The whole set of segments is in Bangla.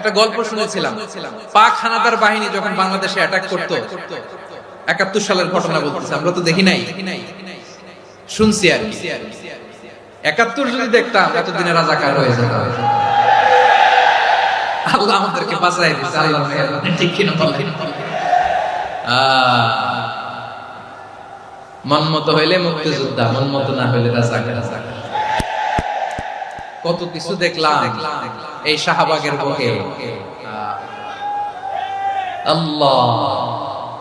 একটা গল্প শুনেছিলাম। পাক হানাদার বাহিনী যখন বাংলাদেশে অ্যাটাক করতো একাত্তর সালের ঘটনা বলতেছে আমরা তো দেখি নাই। শুনছি আর একাত্তর যদি দেখতাম এতদিনে রাজাকার হয়ে যেতাম। আল্লাহ আমাদেরকে বাঁচাই দিচ্ছে আল্লাহ ঠিক কিনা বলেন? আহ, মন হইলে মুক্তিযোদ্ধা মন মতো না হইলে রাজাকার। কত কিছু দেখলাম এই শাহবাগের বুকে। আল্লাহ।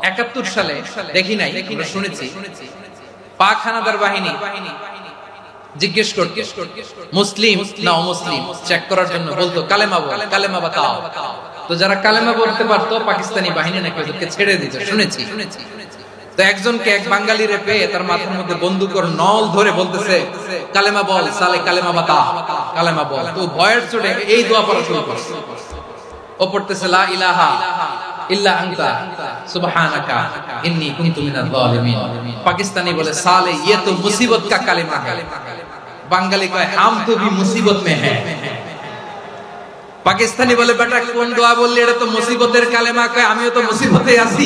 একাত্তর সালে, দেখি নাই শুনেছি। পাক হানাদার বাহিনী জিজ্ঞেস করত, মুসলিম না চেক করার জন্য বলতো, কালেমা বল, কালেমা বাতাও। তো যারা কালেমা বলতে পারতো, পাকিস্তানি বাহিনী নাকি ছেড়ে দিত, শুনেছি। তো একজনকে এক বাঙালিরে পেয়ে তার মাথার মধ্যে বন্দুকর নল ধরে বলতেছে, কালেমা বল, সালে কালেমা বাতা কালেমা বল। তো ভয়ের চোটে এই দোয়া পড়া শুরু করছে। ও পড়তেছে, লা ইলাহা ইল্লা আনতা, সুবহানাকা ইন্নি কুনতু মিনাল জালিমিন পাকিস্তানি বলে, সালে ইয়ে তো মুসিবত কা কালেমা হ্যায় বাঙালি কয়, হাম তো ভি মুসিবত মে হ্যায় পাকিস্তানি বলে, বেটা কোন দোয়া বললি, এটা তো মুসিবতের কালেমা। কয়, আমিও তো মুসিবতে আছি।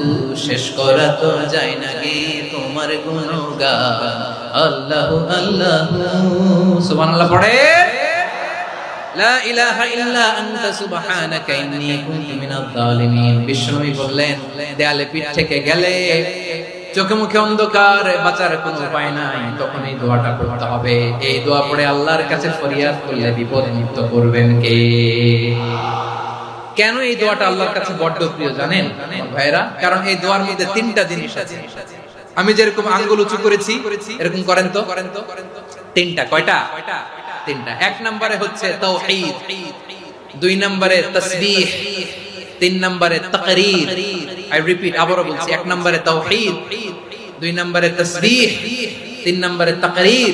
শেষ করা তো যায় না গে তোমার গুণগান। আল্লাহ আল্লাহ। সুবহানাল্লাহ, পড়ে। লা ইলাহা ইল্লা আনতা, সুবহানাকা ইন্নী কুনতু মিনাল জালিমিন বিষ্ণুই বললেন, দেয়ালে পিঠ থেকে গেলে চোখে মুখে অন্ধকার, বাঁচার কোনো উপায় নাই। তখন এই দোয়াটা পড়তে হবে। এই দোয়া পড়ে আল্লাহর কাছে ফরিয়াদ করলে বিপদ মুক্ত করবেন কে? কেন এই দোয়াটা আল্লাহর কাছে বড্ড প্রিয় জানেন? ভাইরা কারণ এই দোয়ার মধ্যে তিনটা জিনিস আছে। আমি যেরকম আঙ্গুল উঁচু করেছি এরকম করেন তো? তো? তিনটা কয়টা? তিনটা। এক নম্বরে হচ্ছে তাওহীদ দুই নম্বরে তাসবিহ তিন নম্বরে তাকরীর। আই রিপিট আবারো বলছি এক নম্বরে তাওহীদ দুই নম্বরে তাসবিহ তিন নম্বরে তাকরীর।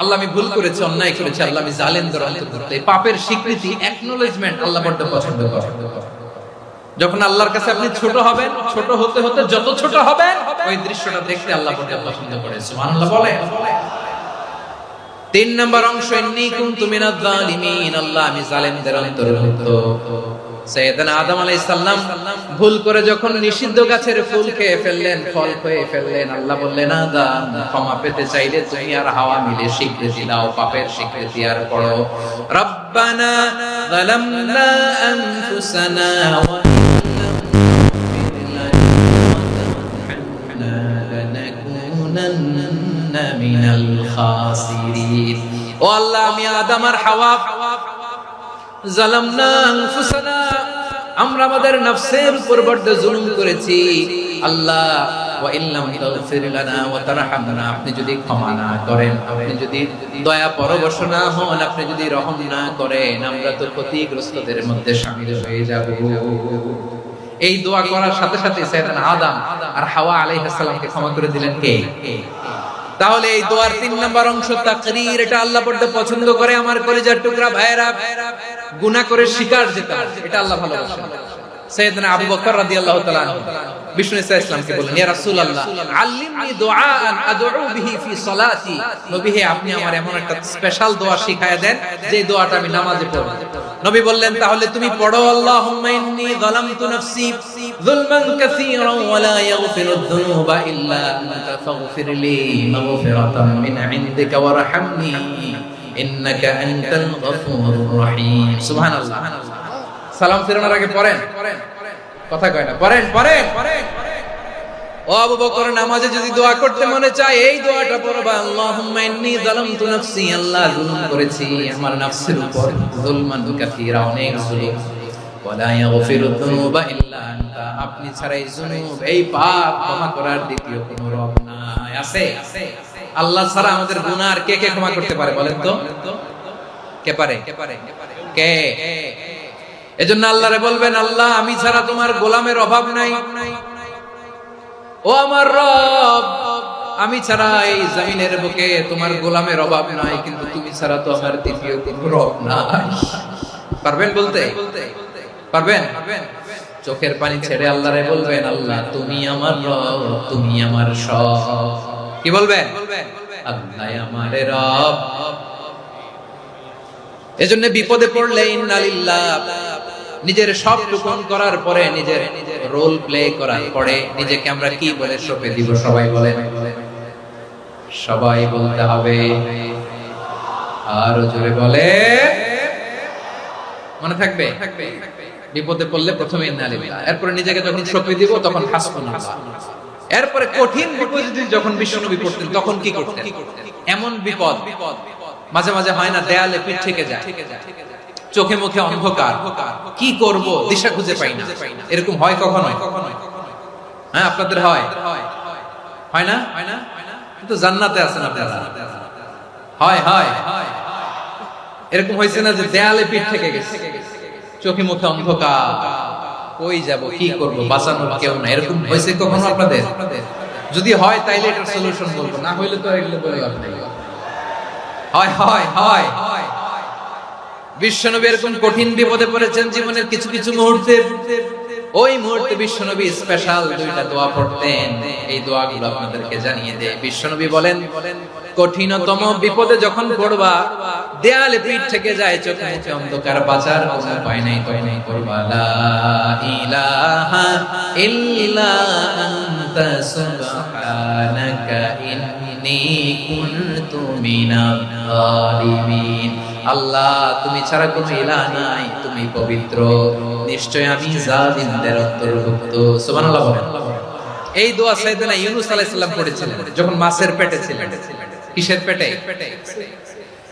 আল্লাহ আমি ভুল করেছি, অন্যায় করেছি, আল্লাহ আমি জালেমদের অন্তর্ভুক্ত। এই পাপের স্বীকৃতি অ্যাকনোলেজমেন্ট আল্লাহ বড্ড পছন্দ করেন যখন আল্লাহর কাছে আপনি ছোট হবেন, ছোট হতে হতে যত ছোট হবেন, ওই দৃশ্যটা দেখতে আল্লাহ বড্ড পছন্দ করে। সুবহানাল্লাহ বলে তিন নম্বর অংশ, ইন্নী কুনতু মিনাজ জালিমিন, আল্লাহ আমি জালেমদের অন্তর্ভুক্ত। সৈয়দনা আদম আলাইহিস সালাম ভুল করে যখন নিষিদ্ধ গাছের ফুল খেয়ে ফেললেন, ফল খেয়ে ফেললেন, আল্লাহ বললেন আদম ক্ষমা পেতে চাইলে তুমি আর হাওয়া মিলে স্বীকৃতি দাও, পাপের স্বীকৃতি আর পড়ো রব্বানা যালামনা আনফুসানা ওয়া মিনাল খাসিরিন। ও আল্লাহ, আমি আদম আর হাওয়া আপনি যদি ক্ষমা না করেন, আপনি যদি দয়া পরবশ না হন, আপনি যদি রহম না করেন, আমরা তো ক্ষতিগ্রস্তদের মধ্যে শামিল হয়ে যাব। এই দোয়া করার সাথে সাথে আদম আর হাওয়া আলাইহিস সালামকে ক্ষমা করে দিলেন কে? তাহলে এই দোয়ার তিন নম্বর অংশ তাকরীর, এটা আল্লাহ বড্ড পছন্দ করে, আমার কলিজার টুকরা ভাইয়েরা। গুনাহ করে শিকার যেটা এটা আল্লাহ ভালোবাসেন। সাইয়েদনা আবু বকর রাদিয়াল্লাহু তাআলা বিষ্ণু ইসা ইসলামকে বললেন, ইয়া রাসূলুল্লাহ, আল্লিমনি দুআআন আদউ বিহি ফি সালাতি। নবী হে, আপনি আমার এমন একটা স্পেশাল দোয়া শিখায় দেন, যে দোয়াটা আমি নামাজে পড়ব। নবী বললেন, তাহলে তুমি পড়ো, আল্লাহুম্মা ইন্নী যালামতু নাফসি। যুলমান কাসীরান ওয়া লা ইয়াগফিরুদ যুনুবা ইল্লা আনতা ফাগফির লি মাগফিরাতাম মিন ইনদিকা ওয়ারহামনি ইন্নাকা আনতাল গফুরুর রহিম। সুবহানাল্লাহ। সালাম ফেরানোর আগে পড়েন। কথা কয় না, পড়েন পড়েন। ও আবু বকর, নামাজে যদি দোয়া করতে মনে চায়, এই দোয়াটা পড়বা, আল্লাহুম্মা ইন্নী যালামতু নাফসি, আল্লাহ জুলুম করেছি, আমার নফসের উপর যুলমান কাসীরা অনেক জুলুম। আপনি ছাড়া এই জুনুব এই পাপ ক্ষমা করার দ্বিতীয় কোনো রব নাই। আছে? আল্লাহ ছাড়া আমাদের গুনাহ আর কে কে ক্ষমা করতে পারে বলেন তো? কে পারে? কে? এজন্য আল্লাহরে বলবেন, আল্লাহ, আমি ছাড়া তোমার গোলামের অভাব নাই। ও আমার রব, আমি ছাড়া এই জমিনের বুকে তোমার গোলামের অভাব নাই, কিন্তু তুমি ছাড়া তো আমার দ্বিতীয় রব নাই। পারবেন বলতে? পারবেন? চোখের পানি ছেড়ে আল্লাহরে বলবেন, আল্লাহ, তুমি আমার রব, তুমি আমার সব। কি বলবেন? আল্লাহ রব। এজন্য বিপদে পড়লে ইন্নালিল্লাহ, নিজের সব টুকন করার পরে নিজের রোল প্লে করার পরে নিজেকে আমরা কি বলে সপে দিব, সবাই বলে সবাই বলতে হবে। আরও জোরে বলে মনে থাকবে? বিপদে পড়লে প্রথমে এরপরে নিজেকে যখন সপে দিব, তখন হাসবুনাল্লাহ। এরপরে কঠিন বিপদে যখন বিশ্বনবী পড়তেন, তখন কি করতেন? এমন বিপদ মাঝে মাঝে হয় না, দেয়ালে পিঠ থেকে যায়। চোখে মুখে অন্ধকার। কি করব? দিশা খুঁজে পাই না। এরকম হয় কখনো হ্যাঁ আপনাদের হয়? হয় না? হয় না কিন্তু জান্নাতে আছেন আপনারা। হয় হয় হয়। এরকম হয়েছে না যে দেয়ালে পিঠ থেকে গেছে। চোখে মুখে অন্ধকার। কই যাব, কি করব, বাঁচানোর কেউ না এরকম হয়েছে কখনো আপনাদের? যদি হয়, তাইলে এটার সলিউশন বলব। না হইলে তো এগুলো বলে লাভ নেই। হয় হয় হয়। বিশ্বনবী এরকম কঠিন বিপদে পড়েছেন জীবনের কিছু কিছু মুহূর্তে। ওই মুহূর্তে বিশ্বনবী স্পেশাল দুইটা দোয়া পড়তেন। এই দোয়াগুলো আপনাদেরকে জানিয়ে দেয় বিশ্বনবী বলেন, কঠিনতম বিপদে যখন পড়বা, দেয়ালে পিঠ থেকে যায়, চোখে মুখে অন্ধকার বাঁচার কোনো উপায় নাই তো নাই করবা। লা ইলাহা ইল্লা আনতা সুবহানাকা ইন্নী কুনতু মিনাল জালিমিন আল্লাহ, তুমি ছাড়া কোনো ইলাহ নাই, তুমি পবিত্র। নিশ্চয় আমি জালিমদের অন্তর্ভুক্ত। সুবহানাল্লাহ বলেন। এই দোয়া সাইয়েদনা ইউনূস আলাইহিস সালাম পড়েছিলেন যখন মাছের পেটে ছিলেন, কিসের পেটে?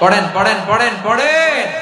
পড়েন পড়েন পড়েন পড়েন।